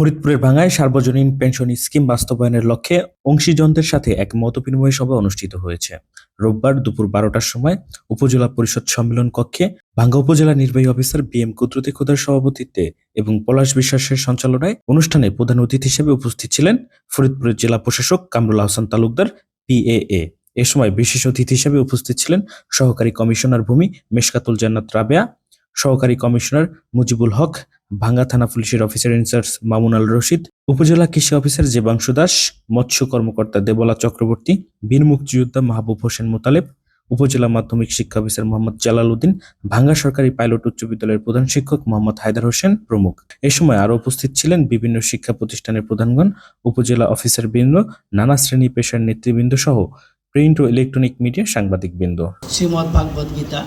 ফরিদপুরের ভাঙ্গায় সার্বজনীন pension scheme বাস্তবায়নের লক্ষ্যে অংশীজনদের সাথে এক মতবিনিময় সভা অনুষ্ঠিত হয়েছে। রোববার দুপুর বারোটার সময় উপজেলা পরিষদ সম্মেলন কক্ষে ভাঙ্গা উপজেলা নির্বাহী অফিসার বি এম কুদরতি খোদার সভাপতিত্বে এবং পলাশ বিশ্বাসের সঞ্চালনায় অনুষ্ঠানে প্রধান অতিথি হিসেবে উপস্থিত ছিলেন ফরিদপুরের জেলা প্রশাসক কামরুল আহসান তালুকদার পিএএ এ সময় বিশেষ অতিথি হিসেবে উপস্থিত ছিলেন সহকারী কমিশনার ভূমি মেশকাতুল জান্নাত রাবেয়া, সহকারী কমিশনার মুজিবুল হক ভাঙ্গা থানা পুলিশের অফিসার ইনচার্জ মামুন আল রশিদ, উপজেলা কৃষি অফিসার জেবাংশু দাস, মৎস্য কর্মকর্তা দেবলা চক্রবর্তী বীর মুক্তিযোদ্ধা মাহবুব হোসেন মোতালেব, উপজেলা মাধ্যমিক শিক্ষা অফিসার মোহাম্মদ জালাল উদ্দিন ভাঙ্গা সরকারি পাইলট উচ্চ বিদ্যালয়ের প্রধান শিক্ষক মোহাম্মদ হায়দার হোসেন প্রমুখ। এ সময় আরও উপস্থিত ছিলেন বিভিন্ন শিক্ষা প্রতিষ্ঠানের প্রধানগণ, উপজেলা অফিসার বৃন্দ, নানা শ্রেণি পেশার নেতৃবৃন্দ সহ প্রিন্ট ও ইলেকট্রনিক মিডিয়া সাংবাদিকবৃন্দ। শ্রীমদ্ ভাগবত গীতা,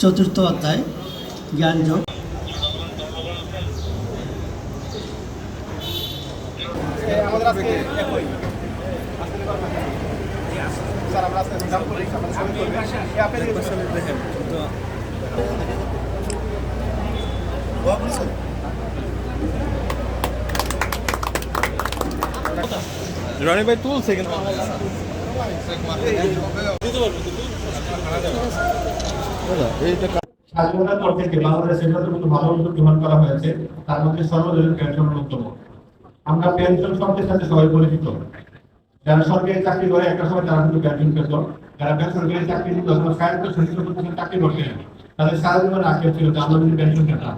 চতুর্থ অধ্যায়, জ্ঞানযোগ। রনি ভাই তুলছে কিন্তু। স্বাধীনতার পর থেকে বাংলাদেশের সাথে কোনো ভালো উদ্যোগ গ্রহণ করা হয়েছে, তার মধ্যে সর্বজনীন পেনশন অন্যতম। আমরা পেনশন শব্দের সাথে সবাই পরিচিত। যারা সরকারি চাকরি করে, একটা সময় তারা কিন্তু পেনশন পেত যারা বেসরকারি চাকরি নিত অথবা স্বায়ত্ত শাসিত প্রতিষ্ঠানে চাকরি করতেন, তাদের সারা জীবন আগে ছিল আমরা যদি পেনশন পেতাম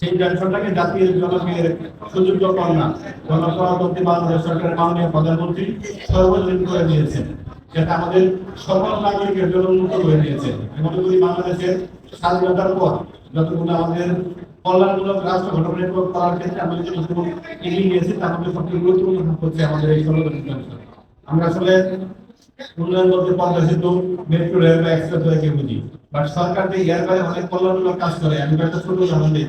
সেই পেনশনটাকে জাতীয় জনকের সুযোগ্য কন্যা গণপ্রজাতন্ত্রী বাংলাদেশ সরকারের মাননীয় প্রধানমন্ত্রী সর্বজনীন করে দিয়েছেন। যেটা আমাদের সকল নাগরিকের জন্য উন্নত করে দিয়েছে। মনে করি বাংলাদেশের স্বাধীনতার পর যতগুলো আমাদের কল্যাণমূলক রাষ্ট্র গঠনের করার ক্ষেত্রে এগিয়ে তার মধ্যে সবচেয়ে গুরুত্বপূর্ণ হচ্ছে আমাদের এই আমরা আসলে উন্নয়ন বলতে পদ্মা সেতু মেট্রো রেল বা এক্সপ্রেস ওয়েকে বুঝি। বাট সরকার যে অনেক কল্যাণমূলক কাজ করে, আমি একটা ছোট উদাহরণ দিই।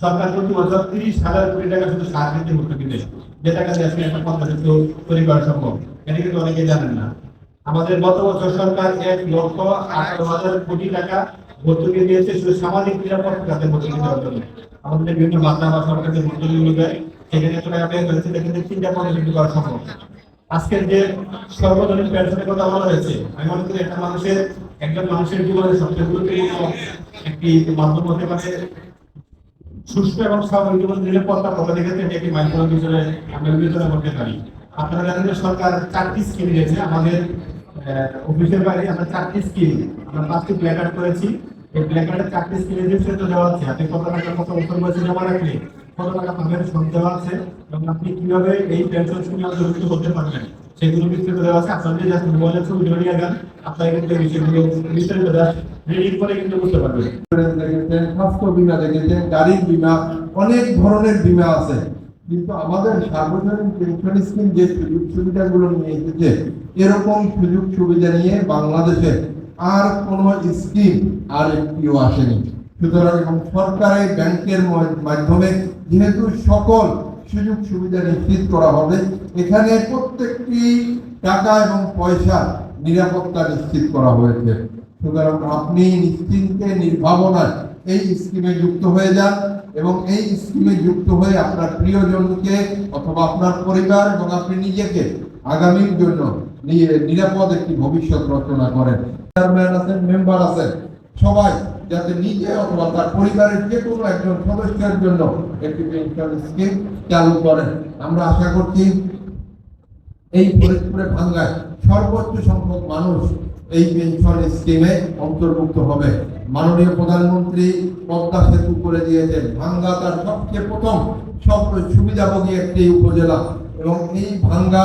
সরকার প্রতি বছর তিরিশ হাজার কোটি টাকা শুধু সার দিতে ভর্তুকিতে যে টাকা দিয়ে আসলে একটা পদ্মা সেতু তৈরি করা সম্ভব। এটা কিন্তু অনেকে জানেন না। আমাদের গত বছর সরকার এক লক্ষ আঠারো হাজার কোটি টাকা ভর্তুকি দিয়েছে, শুধু সামাজিক নিরাপত্তা খাতে ভর্তুকি দেওয়ার জন্য। আমাদের বিভিন্ন বাধা বা সরকারের ভর্তুকিগুলো দেয়, সেখানে একটা ব্যয় করেছে সেখানে তিনটা পদ্ধতি করা সম্ভব। আজকের যে সর্বজনীন পেনশনের কথা বলা হয়েছে, আমি মনে করি একটা মানুষের, একজন মানুষের জীবনে সবচেয়ে গুরুত্বপূর্ণ একটি মাধ্যম হতে পারে সুস্থ এবং স্বাভাবিক জীবন, নিরাপত্তা প্রদানের ক্ষেত্রে এটি একটি মাধ্যম হিসেবে আমরা বিবেচনা করতে পারি। আপনারা জানেন যে সরকার চারটি স্কিম দিয়েছে, আমাদের অফিসের বাইরে আমরা চারটি স্কিল, আমরা পাঁচটি প্ল্যাকার্ড করেছি। এই প্ল্যাকার্ডের চারটি স্কিমের বিস্তারিত দেওয়া আছে। আপনি কত টাকা, কত বছর বয়সে জমা রাখলে কত টাকা পাবেন, সব দেওয়া আছে। এবং আপনি কীভাবে এই পেনশন স্কিমে অন্তর্ভুক্ত হতে পারবেন, সেগুলো বিস্তারিত দেওয়া আছে। আপনার যদি আজকে মোবাইলের ছবি কিন্তু বিষয়গুলো বিস্তারিত কিন্তু বুঝতে পারবেন। স্বাস্থ্য বীমা দেখেছেন, গাড়ির বীমা, অনেক ধরনের বীমা আছে। কিন্তু আমাদের সার্বজনীন পেনশন স্কিম যে সুযোগ সুবিধাগুলো নিয়ে এসেছে এরকম সুযোগ সুবিধা নিয়ে বাংলাদেশে আর কোনো স্কিম আর একটিও আসেনি। সুতরাং এবং সরকারের ব্যাংকের মাধ্যমে যেহেতু সকল সুযোগ সুবিধা নিশ্চিত করা হবে, এখানে প্রত্যেকটি টাকা এবং পয়সা নিরাপত্তা নিশ্চিত করা হয়েছে। সুতরাং আপনি নিশ্চিন্তে, নির্ভাবনায় এই স্কিমে যুক্ত হয়ে যান এবং এই স্কিমে যুক্ত হয়ে আপনার প্রিয়জনকে অথবা আপনার পরিবার এবং আপনি নিজেকে আগামীর জন্য নিয়ে নিরাপদ একটি ভবিষ্যৎ রচনা করেন। চেয়ারম্যান আছেন মেম্বার আছেন। সবাই যাতে নিজে অথবা তার পরিবারের যে কোনো একজন সদস্যের জন্য একটি পেনশন স্কিম চালু করেন। আমরা আশা করছি এই ফরিদপুরে ভাঙ্গায় সর্বোচ্চ সংখ্যক মানুষ এই পেনশন স্কিমে অন্তর্ভুক্ত হবে। মাননীয় প্রধানমন্ত্রী পদ্মা সেতু করে দিয়েছেন। ভাঙ্গা তার সবচেয়ে প্রথম সব সুবিধাভোগী একটি উপজেলা। এবং এই ভাঙ্গা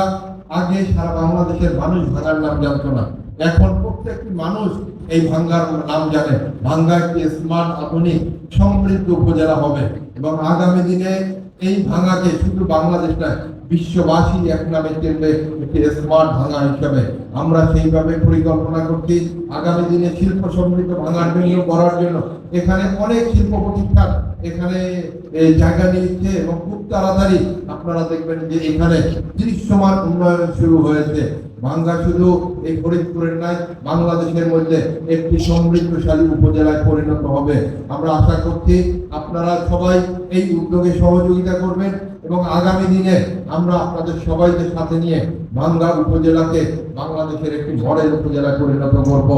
আগে সারা বাংলাদেশের মানুষ ভাঙার নাম জানত না। এখন প্রত্যেকটি মানুষ এই ভাঙ্গার নাম জানে। ভাঙ্গা একটি স্মার্ট আধুনিক সমৃদ্ধ উপজেলা হবে। এবং আগামী দিনে এই ভাঙ্গাকে শুধু বাংলাদেশ নয়, বিশ্ববাসী এক নামে চিনবে। একটি স্মার্ট ভাঙা হিসাবে আমরা সেইভাবে পরিকল্পনা করছি। আগামী দিনে শিল্প সমৃদ্ধ ভাঙার জন্য, করার জন্য। এখানে অনেক শিল্প প্রতিষ্ঠান এখানে জায়গা নিচ্ছে এবং খুব তাড়াতাড়ি আপনারা দেখবেন যে এখানে দৃশ্যমান উন্নয়ন শুরু হয়েছে। ভাঙ্গা শুধু এই ফরিদপুরের নয়, বাংলাদেশের মধ্যে একটি সমৃদ্ধশালী উপজেলায় পরিণত হবে। আমরা আশা করছি আপনারা সবাই এই উদ্যোগে সহযোগিতা করবেন। এবং আগামী দিনে আমরা আপনাদের সবাইকে সাথে নিয়ে ভাঙ্গা উপজেলাকে বাংলাদেশের একটি মডেল উপজেলা পরিণত করব